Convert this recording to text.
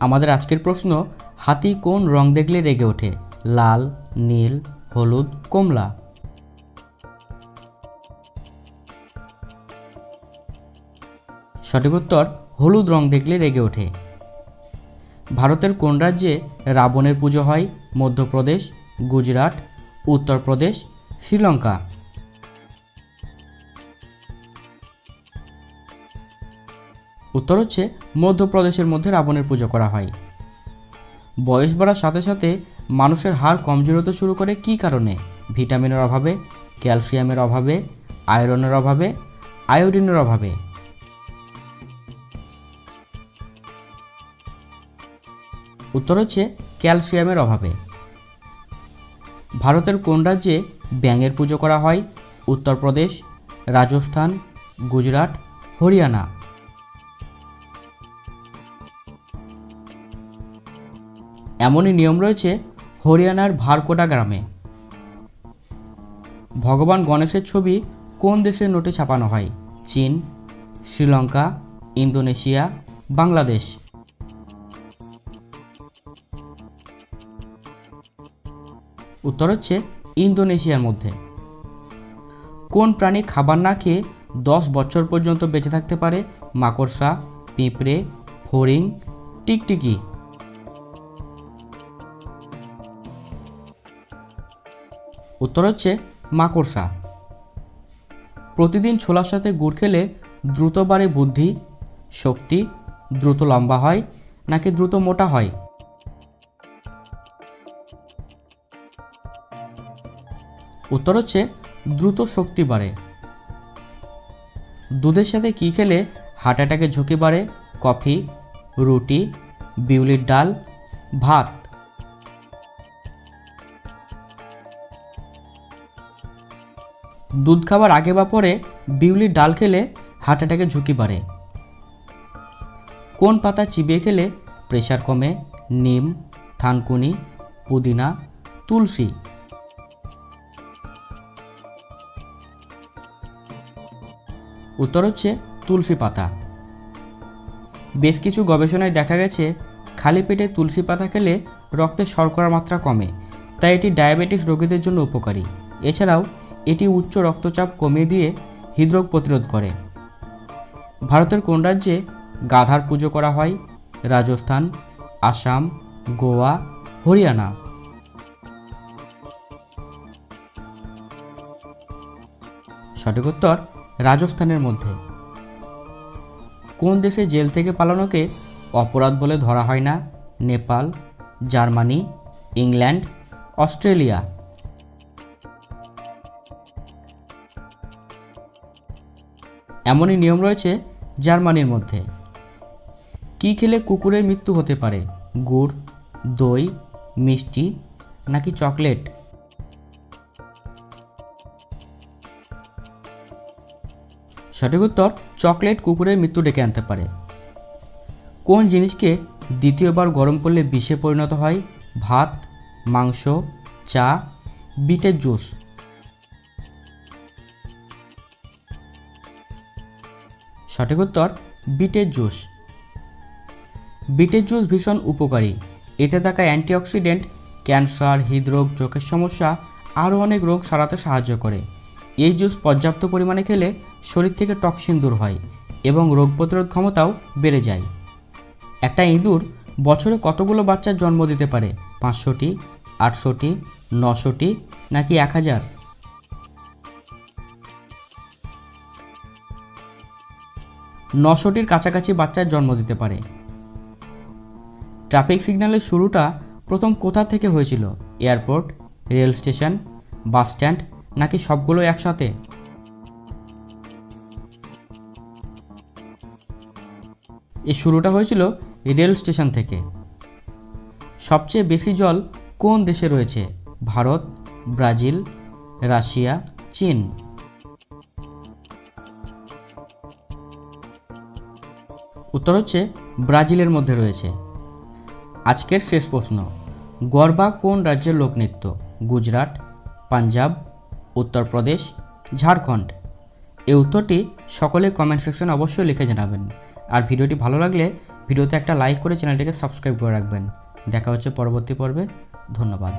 আমাদের আজকের প্রশ্ন, হাতি কোন রং দেখলে রেগে ওঠে? লাল, নীল, হলুদ, কমলা? সঠিক উত্তর, হলুদ রং দেখলে রেগে ওঠে। ভারতের কোন রাজ্যে রাবণের পুজো হয়? মধ্যপ্রদেশ, গুজরাট, উত্তরপ্রদেশ, শ্রীলঙ্কা? উত্তর হচ্ছে, মধ্যপ্রদেশের মধ্যে রাবণের পুজো করা হয়। বয়স বাড়ার সাথে সাথে মানুষের হাড় কমজোর হতে শুরু করে কী কারণে? ভিটামিনের অভাবে, ক্যালসিয়ামের অভাবে, আয়রনের অভাবে, আয়োডিনের অভাবে। উত্তর হচ্ছে, ক্যালসিয়ামের অভাবে। ভারতের কোন রাজ্যে ব্যাঙের পুজো করা হয়? উত্তরপ্রদেশ, রাজস্থান, গুজরাট, হরিয়ানা। এমনই নিয়ম রয়েছে হরিয়ানার ভারকোটা গ্রামে। ভগবান গণেশের ছবি কোন দেশের নোটে ছাপানো হয়? চীন, শ্রীলঙ্কা, ইন্দোনেশিয়া, বাংলাদেশ। উত্তর হচ্ছে ইন্দোনেশিয়ার মধ্যে। কোন প্রাণী খাবার না খেয়ে দশ বছর পর্যন্ত বেঁচে থাকতে পারে? মাকড়সা, পিঁপড়ে, ফড়িং, টিকটিকি। উত্তর হচ্ছে মাকড়সা। প্রতিদিন ছোলার সাথে গুড় খেলে দ্রুত বাড়ে বুদ্ধি, শক্তি, দ্রুত লম্বা হয় নাকি দ্রুত মোটা হয়? উত্তর হচ্ছে দ্রুত শক্তি বাড়ে। দুধের সাথে কী খেলে হার্ট অ্যাটাকের ঝুঁকি বাড়ে? কফি, রুটি, বিউলির ডাল, ভাত। দুধ খাবার আগে বা পরে বিউলির ডাল খেলে হার্ট অ্যাটাকের ঝুঁকি বাড়ে। কোন পাতা চিবিয়ে খেলে প্রেশার কমে, নিম, থানকুনি, পুদিনা, তুলসী? উত্তর হচ্ছে তুলসী পাতা। বেশ কিছু গবেষণায় দেখা গেছে, খালি পেটে তুলসী পাতা খেলে রক্তে শর্করার মাত্রা কমে, তাই এটি ডায়াবেটিস রোগীদের জন্য উপকারী। এছাড়াও এটি উচ্চ রক্তচাপ কমিয়ে দিয়ে হৃদরোগ প্রতিরোধ করে। ভারতের কোন রাজ্যে গাধার পুজো করা হয়? রাজস্থান, আসাম, গোয়া, হরিয়ানা। সঠিক উত্তর, রাজস্থানের মধ্যে। কোন দেশে জেল থেকে পালানোকে অপরাধ বলে ধরা হয় না? Nepal, Germany, England, Australia. এমনই নিয়ম রয়েছে জার্মানির মধ্যে। কী খেলে কুকুরের মৃত্যু হতে পারে? গুড়, দই, মিষ্টি নাকি চকলেট? সঠিক উত্তর, চকলেট কুকুরের মৃত্যু ডেকে আনতে পারে। কোন জিনিসকে দ্বিতীয়বার গরম করলে বিষে পরিণত হয়? ভাত, মাংস, চা, বিটের জুস। সঠিক উত্তর, বিটের জুস। বিটের জুস ভীষণ উপকারী। এতে থাকা অ্যান্টিঅক্সিডেন্ট, ক্যান্সার, হৃদরোগ, চোখের সমস্যা, আরও অনেক রোগ সারাতে সাহায্য করে। এই জুস পর্যাপ্ত পরিমাণে খেলে শরীর থেকে টক্সিন দূর হয় এবং রোগ প্রতিরোধ ক্ষমতাও বেড়ে যায়। একটা ইঁদুর বছরে কতগুলো বাচ্চার জন্ম দিতে পারে? পাঁচশোটি, আটশোটি, নশোটি, নাকি এক হাজার? নশোটির কাছাকাছি বাচ্চার জন্ম দিতে পারে। ট্রাফিক সিগন্যালের শুরুটা প্রথম কোথা থেকে হয়েছিল? Airport, rail station, bus stand, নাকি সবগুলো একসাথে? এই শুরুটা হয়েছিল রেল স্টেশন থেকে। সবচেয়ে বেশি জল কোন দেশে রয়েছে? ভারত, ব্রাজিল, রাশিয়া, চীন। উত্তর হচ্ছে ব্রাজিলের মধ্যে রয়েছে। আজকের শেষ প্রশ্ন, গরবা কোন রাজ্যের লোকনৃত্য? গুজরাট, পাঞ্জাব, উত্তরপ্রদেশ, ঝাড়খণ্ড? এই উত্তরটি সকলে কমেন্ট সেকশনে অবশ্যই লিখে জানাবেন। আর ভিডিওটি ভালো লাগলে ভিডিওতে একটা লাইক করে চ্যানেলটিকে সাবস্ক্রাইব করে রাখবেন। দেখা হচ্ছে পরবর্তী পর্বে। ধন্যবাদ।